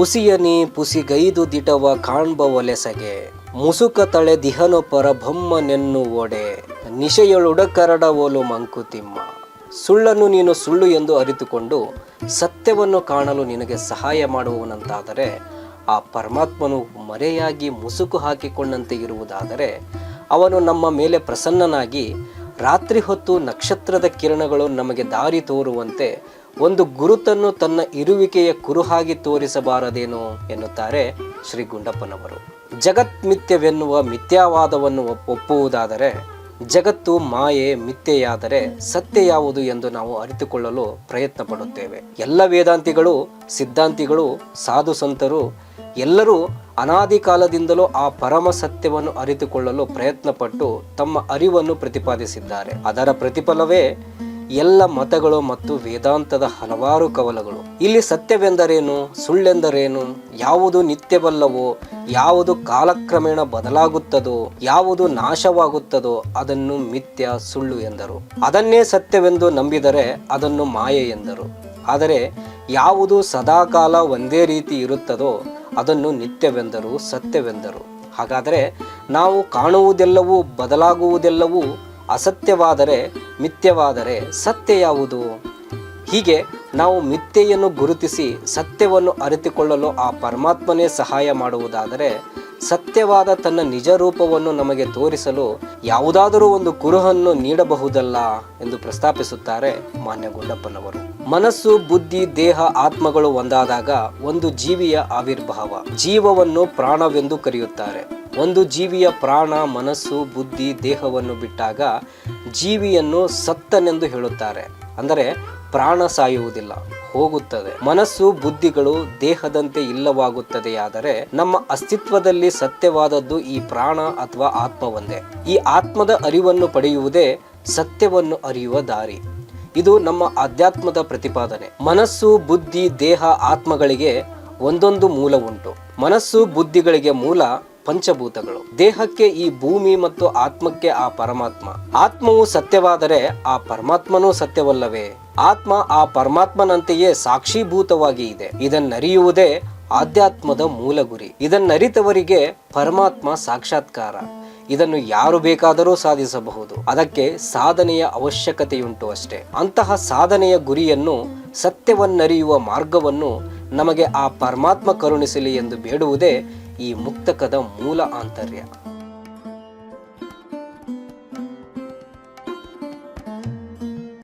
ಪುಸಿಯನಿ ಪುಸಿಗೈದು ದಿಟವ ಕಾಣ್ಬ ಒಲೆಸಗೆ ಮುಸುಕ ತಳೆ ದಿಹನು ನೆನ್ನು ಒಡೆ. ನಿಶೆಯೊಳುಡಕರಡ ಓಲು ಮಂಕುತಿಮ್ಮ. ಸುಳ್ಳನ್ನು ನೀನು ಸುಳ್ಳು ಎಂದು ಅರಿತುಕೊಂಡು ಸತ್ಯವನ್ನು ಕಾಣಲು ನಿನಗೆ ಸಹಾಯ ಮಾಡುವವನಂತಾದರೆ, ಆ ಪರಮಾತ್ಮನು ಮರೆಯಾಗಿ ಮುಸುಕು ಹಾಕಿಕೊಂಡಂತೆ ಇರುವುದಾದರೆ, ಅವನು ನಮ್ಮ ಮೇಲೆ ಪ್ರಸನ್ನನಾಗಿ ರಾತ್ರಿ ಹೊತ್ತು ನಕ್ಷತ್ರದ ಕಿರಣಗಳು ನಮಗೆ ದಾರಿ ತೋರುವಂತೆ ಒಂದು ಗುರುತನ್ನು ತನ್ನ ಇರುವಿಕೆಯ ಕುರುಹಾಗಿ ತೋರಿಸಬಾರದೇನೋ ಎನ್ನುತ್ತಾರೆ ಶ್ರೀ ಗುಂಡಪ್ಪನವರು ಜಗತ್ ಮಿಥ್ಯವೆನ್ನುವ ಮಿಥ್ಯಾವಾದವನ್ನು ಒಪ್- ಒಪ್ಪುವುದಾದರೆ, ಜಗತ್ತು ಮಾಯೆ, ಮಿಥ್ಯೆಯಾದರೆ ಸತ್ಯ ಯಾವುದು ಎಂದು ನಾವು ಅರಿತುಕೊಳ್ಳಲು ಪ್ರಯತ್ನ ಪಡುತ್ತೇವೆ ಎಲ್ಲ ವೇದಾಂತಿಗಳು, ಸಿದ್ಧಾಂತಿಗಳು, ಸಾಧು ಸಂತರು ಎಲ್ಲರೂ ಅನಾದಿ ಕಾಲದಿಂದಲೂ ಆ ಪರಮ ಸತ್ಯವನ್ನು ಅರಿತುಕೊಳ್ಳಲು ಪ್ರಯತ್ನಪಟ್ಟು ತಮ್ಮ ಅರಿವನ್ನು ಪ್ರತಿಪಾದಿಸಿದ್ದಾರೆ. ಅದರ ಪ್ರತಿಫಲವೇ ಎಲ್ಲ ಮತಗಳು ಮತ್ತು ವೇದಾಂತದ ಹಲವಾರು ಕವಲಗಳು. ಇಲ್ಲಿ ಸತ್ಯವೆಂದರೇನು? ಸುಳ್ಳೆಂದರೇನು? ಯಾವುದು ನಿತ್ಯವಲ್ಲವೋ? ಯಾವುದು ಕಾಲಕ್ರಮೇಣ ಬದಲಾಗುತ್ತದೋ? ಯಾವುದು ನಾಶವಾಗುತ್ತದೋ? ಅದನ್ನು ಮಿಥ್ಯ, ಸುಳ್ಳು ಎಂದರು. ಅದನ್ನೇ ಸತ್ಯವೆಂದು ನಂಬಿದರೆ ಅದನ್ನು ಮಾಯೆ ಎಂದರು. ಆದರೆ ಯಾವುದು ಸದಾಕಾಲ ಒಂದೇ ರೀತಿ ಇರುತ್ತದೋ, ಅದನ್ನು ನಿತ್ಯವೆಂದರು, ಸತ್ಯವೆಂದರು. ಹಾಗಾದರೆ ನಾವು ಕಾಣುವುದೆಲ್ಲವೂ, ಬದಲಾಗುವುದೆಲ್ಲವೂ ಅಸತ್ಯವಾದರೆ ಮಿಥ್ಯವಾದರೆ ಸತ್ಯ ಯಾವುದು? ಹೀಗೆ ನಾವು ಮಿಥ್ಯೆಯನ್ನು ಗುರುತಿಸಿ ಸತ್ಯವನ್ನು ಅರಿತುಕೊಳ್ಳಲು ಆ ಪರಮಾತ್ಮನೇ ಸಹಾಯ ಮಾಡುವುದಾದರೆ ಸತ್ಯವಾದ ತನ್ನ ನಿಜ ರೂಪವನ್ನು ನಮಗೆ ತೋರಿಸಲು ಯಾವುದಾದರೂ ಒಂದು ಕುರುಹನ್ನು ನೀಡಬಹುದಲ್ಲ ಎಂದು ಪ್ರಸ್ತಾಪಿಸುತ್ತಾರೆ ಮಾನ್ಯ ಗುಂಡಪ್ಪನವರು ಮನಸ್ಸು, ಬುದ್ಧಿ, ದೇಹ, ಆತ್ಮಗಳು ಒಂದಾದಾಗ ಒಂದು ಜೀವಿಯ ಆವಿರ್ಭಾವ, ಜೀವವನ್ನು ಪ್ರಾಣವೆಂದು ಕರೆಯುತ್ತಾರೆ. ಒಂದು ಜೀವಿಯ ಪ್ರಾಣ, ಮನಸ್ಸು, ಬುದ್ಧಿ, ದೇಹವನ್ನು ಬಿಟ್ಟಾಗ ಜೀವಿಯನ್ನು ಸತ್ತನೆಂದು ಹೇಳುತ್ತಾರೆ. ಅಂದರೆ ಪ್ರಾಣ ಸಾಯುವುದಿಲ್ಲ. ಹೋಗುತ್ತದೆ. ಮನಸ್ಸು, ಬುದ್ಧಿಗಳು ದೇಹದಂತೆ ಇಲ್ಲವಾಗುತ್ತದೆಯಾದರೆ ನಮ್ಮ ಅಸ್ತಿತ್ವದಲ್ಲಿ ಸತ್ಯವಾದದ್ದು ಈ ಪ್ರಾಣ ಅಥವಾ ಆತ್ಮವೊಂದೇ. ಈ ಆತ್ಮದ ಅರಿವನ್ನು ಪಡೆಯುವುದೇ ಸತ್ಯವನ್ನು ಅರಿಯುವ ದಾರಿ. ಇದು ನಮ್ಮ ಅಧ್ಯಾತ್ಮದ ಪ್ರತಿಪಾದನೆ. ಮನಸ್ಸು, ಬುದ್ಧಿ, ದೇಹ, ಆತ್ಮಗಳಿಗೆ ಒಂದೊಂದು ಮೂಲ ಉಂಟು. ಮನಸ್ಸು, ಬುದ್ಧಿಗಳಿಗೆ ಮೂಲ ಪಂಚಭೂತಗಳು. ದೇಹಕ್ಕೆ ಈ ಭೂಮಿ ಮತ್ತು ಆತ್ಮಕ್ಕೆ ಆ ಪರಮಾತ್ಮ. ಆತ್ಮವು ಸತ್ಯವಾದರೆ ಆ ಪರಮಾತ್ಮನೂ ಸತ್ಯವಲ್ಲವೇ? ಆತ್ಮ ಆ ಪರಮಾತ್ಮನಂತೆಯೇ ಸಾಕ್ಷೀಭೂತವಾಗಿ ಇದೆ. ಇದನ್ನರಿಯುವುದೇ ಆಧ್ಯಾತ್ಮದ ಮೂಲ ಗುರಿ ಇದನ್ನರಿತವರಿಗೆ ಪರಮಾತ್ಮ ಸಾಕ್ಷಾತ್ಕಾರ. ಇದನ್ನು ಯಾರು ಬೇಕಾದರೂ ಸಾಧಿಸಬಹುದು. ಅದಕ್ಕೆ ಸಾಧನೆಯ ಅವಶ್ಯಕತೆಯುಂಟು ಅಷ್ಟೇ. ಅಂತಹ ಸಾಧನೆಯ ಗುರಿಯನ್ನು, ಸತ್ಯವನ್ನರಿಯುವ ಮಾರ್ಗವನ್ನು ನಮಗೆ ಆ ಪರಮಾತ್ಮ ಕರುಣಿಸಲಿ ಎಂದು ಬೇಡುವುದೇ ಈ ಮುಕ್ತಕದ ಮೂಲ ಆಂತರ್ಯ.